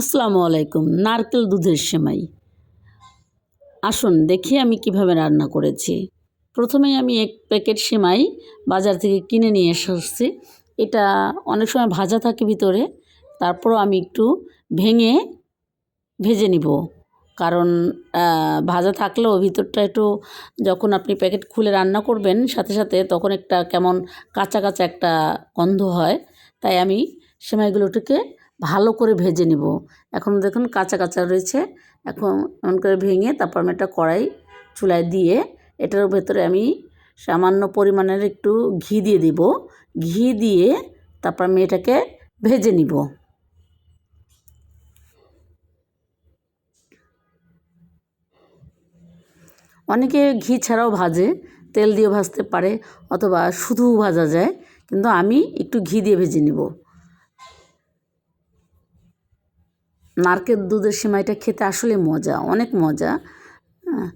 আসসালামু আলাইকুম। নারকেল দুধের সেমাই। আসুন, দেখি আমি কীভাবে রান্না করেছি। প্রথমেই আমি এক প্যাকেট সেমাই বাজার থেকে কিনে নিয়ে এসেছি। এটা অনেক সময় ভাজা থাকে ভিতরে। তারপরও আমি একটু ভেঙে ভেজে নিব। কারণ ভাজা থাকলেও ভিতরটা একটু যখন আপনি প্যাকেট খুলে রান্না করবেন, সাথে সাথে তখন একটা কেমন কাঁচা কাঁচা একটা গন্ধ হয়। তাই আমি সেমাইগুলোটিকে ভালো করে ভেজে নিব। এখন দেখুন কাঁচা কাঁচা রয়েছে। এখন এমন করে ভেঙে তারপর আমি একটা কড়াই চুলায় দিয়ে এটার ভেতরে আমি সামান্য পরিমাণের একটু ঘি দিয়ে দিব। ঘি দিয়ে তারপর আমি এটাকে ভেজে নিব। অনেকে ঘি ছাড়াও ভাজে, তেল দিয়ে ভাজতে পারে অথবা শুধু ভাজা যায়, কিন্তু আমি একটু ঘি দিয়ে ভেজে নিব। নারকেল দুধের সেমাইটা খেতে আসলে মজা, অনেক মজা। হ্যাঁ।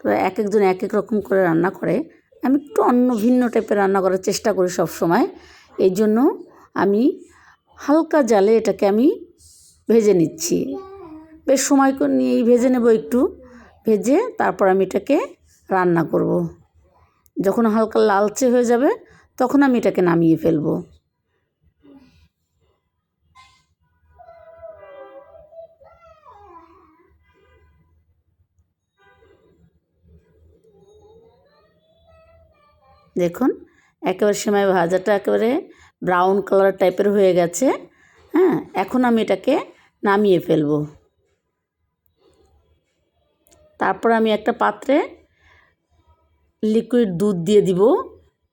তো এক একজন এক এক রকম করে রান্না করে। আমি একটু অন্য ভিন্ন টাইপের রান্না করার চেষ্টা করি সব সময় এই জন্য আমি হালকা জালে এটাকে আমি ভেজে নিচ্ছি। বেশ সময় করে নিয়েই ভেজে নেব একটু। ভেজে তারপর আমি এটাকে রান্না করব। যখন হালকা লালচে হয়ে যাবে, তখন আমি এটাকে নামিয়ে ফেলব। দেখুন, একেবারে সেমাই ভাজাটা একেবারে ব্রাউন কালার টাইপের হয়ে গেছে। হ্যাঁ এখন আমি এটাকে নামিয়ে ফেলব। তারপর আমি একটা পাত্রে লিকুইড দুধ দিয়ে দিব,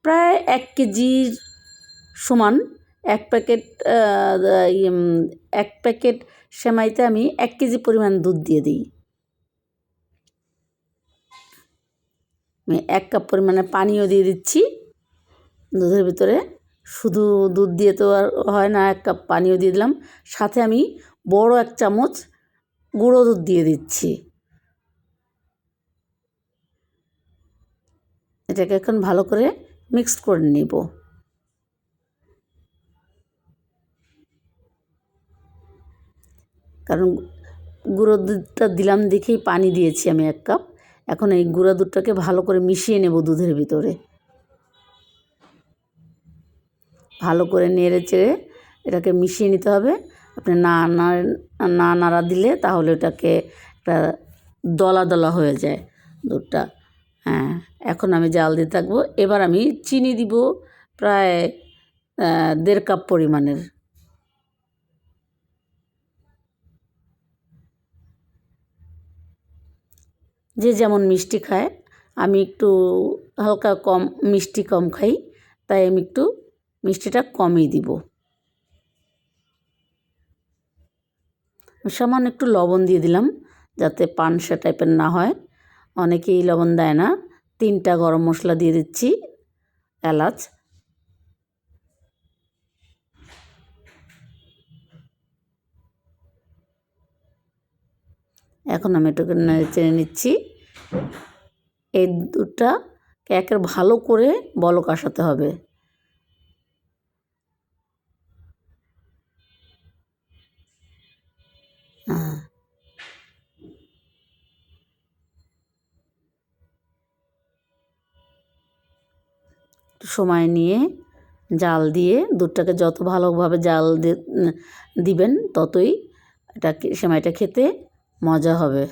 প্রায় এক কেজির সমান। এক প্যাকেট এক প্যাকেট সেমাইতে আমি এক কেজি পরিমাণ দুধ দিয়ে দিই। আমি এক কাপ পরিমাণে পানিও দিয়ে দিচ্ছি। দুধের ভিতরে শুধু দুধ দিয়ে তো আর হয় না, এক কাপ পানিও দিয়ে দিলাম। সাথে আমি বড় এক চামচ গুঁড়ো দুধ দিয়ে দিচ্ছি। এটাকে এখন ভালো করে মিক্সড করে নিব। কারণ গুঁড়ো দুধটা দিলাম দেখেই পানি দিয়েছি আমি এক কাপ। এখন এই গুঁড়া দুধটাকে ভালো করে মিশিয়ে নেব দুধের ভিতরে। ভালো করে নেড়ে চেড়ে এটাকে মিশিয়ে নিতে হবে। আপনি না না নাড়া দিলে তাহলে ওটাকে একটা দলা দলা হয়ে যায় দুধটা। হ্যাঁ এখন আমি জাল দিয়ে থাকব। এবার আমি চিনি দিব প্রায় দেড় কাপ পরিমাণের। যে যেমন মিষ্টি খায়, আমি একটু হালকা কম, মিষ্টি কম খাই, তাই আমি একটু মিষ্টিটা কমই দিব। সামান্য একটু লবণ দিয়ে দিলাম, যাতে পানসা টাইপের না হয়। অনেকেই লবণ দেয় না। তিনটা গরম মশলা দিয়ে দিচ্ছি, এলাচ। এখন আমি এটাকে চেনে নিচ্ছি। এই দুধটাকে একের ভালো করে বলক আসাতে হবে। হ্যাঁ। সময় নিয়ে জাল দিয়ে দুধটাকে যত ভালোভাবে জাল দিবেন, ততই এটা সেমাইটা খেতে মজা হবে।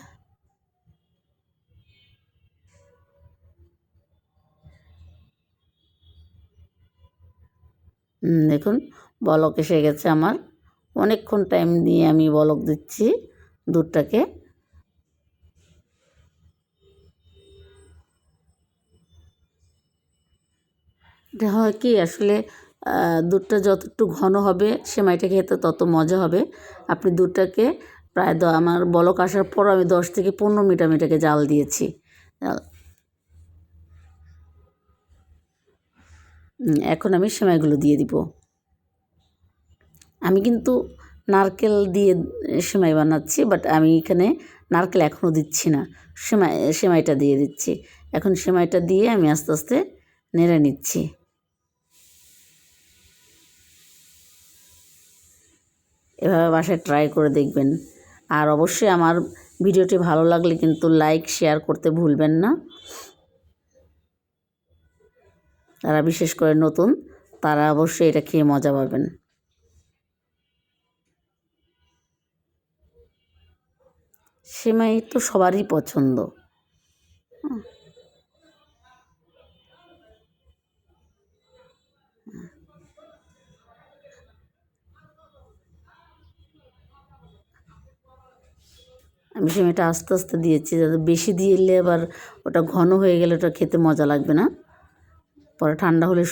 দেখুন, বলক এসে গেছে আমার। অনেকক্ষণ টাইম দিয়ে আমি বলক দিচ্ছি দুধটাকে। হয় কি, আসলে দুধটা যতটুকু ঘন হবে, সেমাইটা খেতে তত মজা হবে। আপনি দুধটাকে প্রায় দ আমার বলক আসার পর আমি দশ থেকে পনেরো মিনিট আমি এটাকে জাল দিয়েছি। এখন আমি সেমাইগুলো দিয়ে দিব। আমি কিন্তু নারকেল দিয়ে সেমাই বানাচ্ছি বাট আমি এখানে নারকেল এখনও দিচ্ছি না। সেমাই, সেমাইটা দিয়ে দিচ্ছি। এখন সেমাইটা দিয়ে আমি আস্তে আস্তে নেড়ে নিচ্ছি। এভাবে বাসায় ট্রাই করে দেখবেন। আর অবশ্যই আমার ভিডিওটি ভালো লাগলে কিন্তু লাইক, শেয়ার করতে ভুলবেন না। তারা বিশেষ করে নতুন, তারা অবশ্যই এটা খেয়ে মজা পাবেন। সেমাই তো সবারই পছন্দ। আমি সেমাইটা আস্তে আস্তে দিয়েছি, যাতে বেশি দিলে আবার ওটা ঘন হয়ে গেলে ওটা খেতে মজা লাগবে না। পরে ঠান্ডা হলে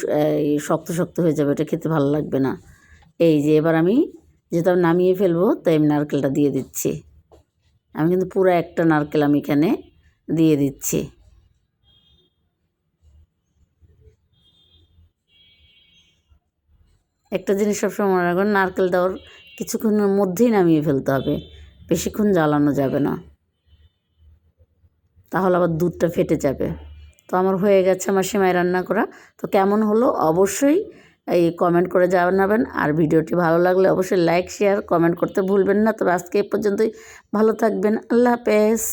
শক্ত শক্ত হয়ে যাবে, এটা খেতে ভালো লাগবে না। এই যে এবার আমি যেহেতু আমি নামিয়ে ফেলব, তাই আমি নারকেলটা দিয়ে দিচ্ছি। আমি কিন্তু পুরো একটা নারকেল আমি এখানে দিয়ে দিচ্ছি। একটা জিনিস সবসময় মনে রাখবেন নারকেল দেওয়ার কিছুক্ষণের মধ্যেই নামিয়ে ফেলতে হবে। বেশিক্ষণ জ্বালানো যাবে না। তাহলে আবার দুধটা ফেটে যাবে। তো আমার হয়ে গেছে আমার সেমাই রান্না করা। তো কেমন হলো অবশ্যই এই কমেন্ট করে জানাবেন। আর ভিডিওটি ভালো লাগলে অবশ্যই লাইক শেয়ার কমেন্ট করতে ভুলবেন না। তবে আজকে এ পর্যন্তই। ভালো থাকবেন। আল্লাহ হাফেজ।